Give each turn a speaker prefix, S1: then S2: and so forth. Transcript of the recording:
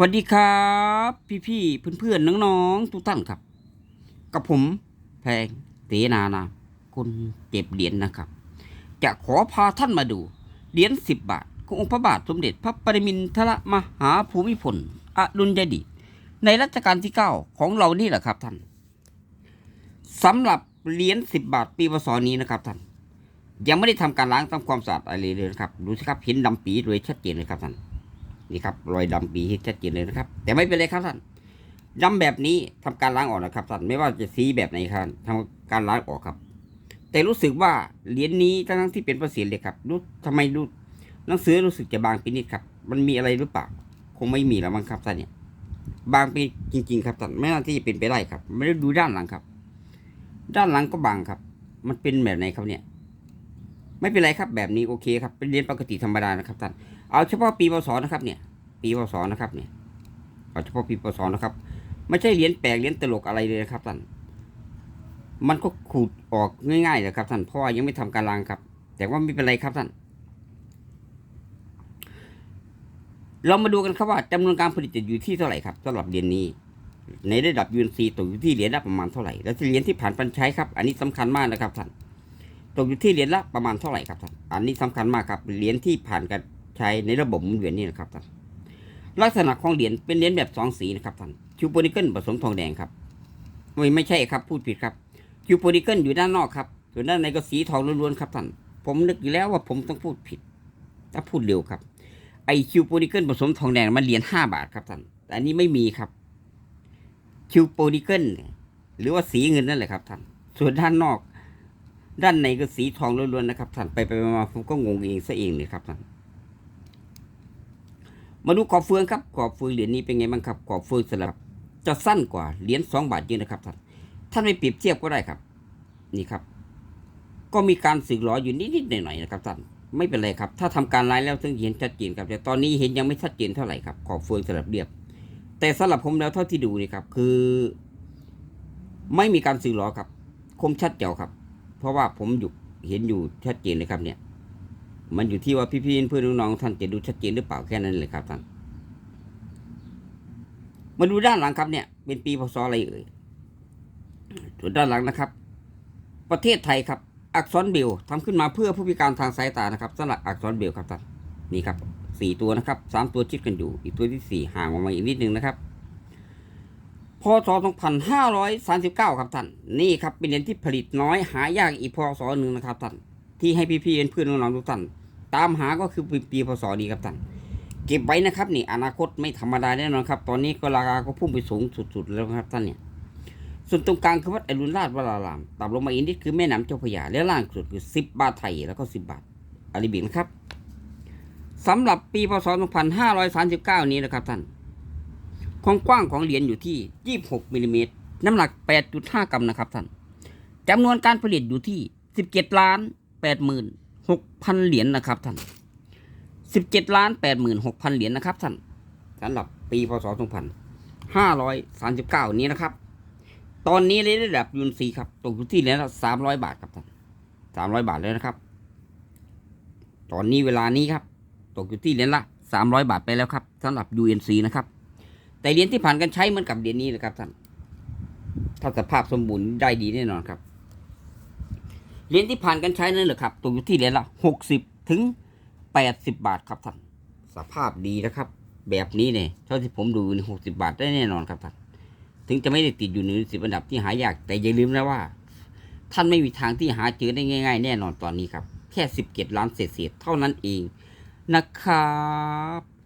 S1: สวัสดีครับ พี่ๆเพื่อนๆนน้องๆทุกท่านครับ กับผมแพงเตนานาคนเก็บเหรียญนะครับ จะขอพาท่านมาดูเหรียญสิบบาทขององค์พระบาทสมเด็จพระปรมินทรมหาภูมิพลอดุลยเดชในรัชกาลที่เก้าของเรานี่แหละครับท่านสำหรับเหรียญสิบบาทปีพศนี้นะครับท่านยังไม่ได้ทำการล้างทำความสะอาดอะไรเลยนะครับดูสิครับเห็นดำปีเลยชัดเจนเลยครับท่าน นี่ครับรอยดำปีที่ชัดเจนเลยนะครับ แต่ไม่เป็นไรครับท่านดำแบบนี้ทำการล้างออกนะครับท่านไม่ว่าจะสีแบบไหนครับทำการล้างออกครับ แต่รู้สึกว่าเหรียญนี้ทั้งที่เป็นประสิทธิ์เลยครับรู้ทำไมรู้หนังสือรู้สึกจะบางไปนิดครับ มันมีอะไรหรือเปล่าคงไม่มีแล้วมั้งครับท่านเนี่ยบางไปจริง ๆ ครับท่านไม่น่าที่จะเป็นไปได้ครับ ไม่ได้ดูด้านหลังครับ ด้านหลังก็บางครับ มันเป็นแบบไหนครับเนี่ย ไม่เป็นไรครับแบบนี้โอเคครับเป็นเรียญปกติธรรมดานะครับท่านเอาเฉพาะปีพศนะครับเนี่ย ปีพศนะครับเนี่ยเอาเฉพาะปีพศนะครับ ไม่ใช่เรียญแปลกเรียญตลกอะไรเลยนะครับท่านมันก็ขูดออกง่ายๆเลยครับท่านเพราะว่ายังไม่ทำการล้างครับ แต่ว่าไม่เป็นไรครับท่านเรามาดูกันครับว่าจำนวนการผลิตจะอยู่ที่เท่าไหร่ครับสำหรับเรียญนี้ ในระดับยูนซีตกอยู่ที่เหรียญละประมาณเท่าไหร่ แล้วเหรียญที่ผ่านการใช้ครับ อันนี้สำคัญมากนะครับท่าน ตกอยู่ที่เหรียญละประมาณเท่าไหร่ครับท่าน อันนี้สำคัญมากครับ เหรียญที่ผ่านการใช้ในระบบหมุนเวียนนี่นะครับท่าน ลักษณะของเหรียญเป็นเหรียญแบบสองสีนะครับท่าน คิวโพนิเกิลผสมทองแดงครับ ไม่ไม่ใช่ครับ พูดผิดครับ คิวโพนิเกิลอยู่ด้านนอกครับ ส่วนด้านในก็สีทองล้วนๆครับท่าน ผมนึกอยู่แล้วว่าผมต้องพูดผิด ถ้าพูดเร็วครับ ไอคิวโพนิเกิลผสมทองแดงมันเหรียญห้าบาทครับท่าน แต่อันนี้ไม่มีครับ คิวโพนิเกิลหรือว่าสีเงินนั่นแหละครับท่าน ส่วนด้านนอก ด้านในก็สีทองล้วนๆนะครับท่านไปไปมาผมก็งงเองซะเองเลยครับท่านมาดูขอบเฟืองครับขอบเฟืองเหรียญนี้เป็นไงบ้างครับขอบเฟืองสลับจะสั้นกว่าเหรียญสองบาทเยอะนะครับท่านท่านไม่เปรียบเทียบก็ได้ครับ นี่ครับ ก็มีการสึกหรออยู่นิดๆหน่อยๆนะครับท่านไม่เป็นไรครับ ถ้าทำการไล่แล้วถึงเห็นชัดเจนครับ แต่ตอนนี้เห็นยังไม่ชัดเจนเท่าไหร่ครับ ขอบเฟืองสลับเรียบ แต่สำหรับผมแล้วเท่าที่ดูนี่ครับ คือ ไม่มีการสึกหรอครับ คมชัดเจ๋วครับ เพราะว่าผมอยู่เห็นอยู่ชัดเจนเลยครับเนี่ย มันอยู่ที่ว่าพี่ๆเพื่อนน้องๆท่านจะดูชัดเจนหรือเปล่าแค่นั้นเลยครับท่านมาดูด้านหลังครับเนี่ย เป็นปีพศอะไรเอ่ยส่วนด้านหลังนะครับ ประเทศไทยครับ อักษรเบลทำขึ้นมาเพื่อผู้พิการทางสายตานะครับสำหรับอักษรเบลครับท่านนี่ครับสี่ตัวนะครับสามตัวชิดกันอยู่ อีกตัวที่สี่ห่างออกมาอีกนิดนึงนะครับ พศ 2539 ครับท่าน นี่ครับเป็นเหรียญที่ผลิตน้อยหายากอีกพศหนึ่งนะครับท่าน ที่ให้พี่ๆเพื่อนๆน้องๆทุกท่าน ตามหาก็คือปีพศนี้ครับท่าน เก็บไว้นะครับนี่อนาคตไม่ธรรมดาแน่นอนครับ ตอนนี้ก็ราคาก็พุ่งไปสูงสุดๆแล้วครับท่านเนี่ยส่วนตรงกลางคือวัดอรุณราชวราราม ต่ำลงมาอีกนิดคือแม่น้ำเจ้าพระยา และล่างสุดคือสิบบาทไทย แล้วก็สิบบาทอาริบิกนะครับสำหรับปีพศ 2539 นี้นะครับท่าน ความกว้างของเหรียญอยู่ที่ 26มิลลิเมตรน้ำหนัก 8.5 กรัมนะครับท่านจำนวนการผลิตอยู่ที่ 17ล้าน8 6พันเหรียญนะครับท่านสิบเจ็ดล้านแปดหมื่นหกพันเหรียญนะครับท่านสำหรับปีพศสองพันห้าร้อยสามสิบเก้านี้นะครับ ตอนนี้เลยระดับยูนซีครับตกอยู่ที่เหรียญละสามร้อยบาทครับท่านสามร้อยบาทเลยนะครับ ตอนนี้เวลานี้ครับ ตกอยู่ที่เหรียญละสามร้อยบาทไปแล้วครับสำหรับ UNC นะครับ แต่เหรียญที่ผ่านการใช้เหมือนกับเหรียญนี้นะครับท่านถ้าสภาพสมบูรณ์ได้ดีแน่นอนครับเหรียญที่ผ่านการใช้นั่นแหละครับตกอยู่ที่เหรียญละหกสิบถึงแปดสิบบาทครับท่านสภาพดีนะครับ แบบนี้เนี่ยเท่าที่ผมดูนี่หกสิบาทได้แน่นอนครับท่านถึงจะไม่ได้ติดอยู่ในสิบอันดับที่หายากแต่อย่าลืมนะว่า ท่านไม่มีทางที่หาเจอได้ง่าย ๆ แน่นอนตอนนี้ครับ แค่สิบเจ็ดล้านเศษๆเท่านั้นเองนะครับ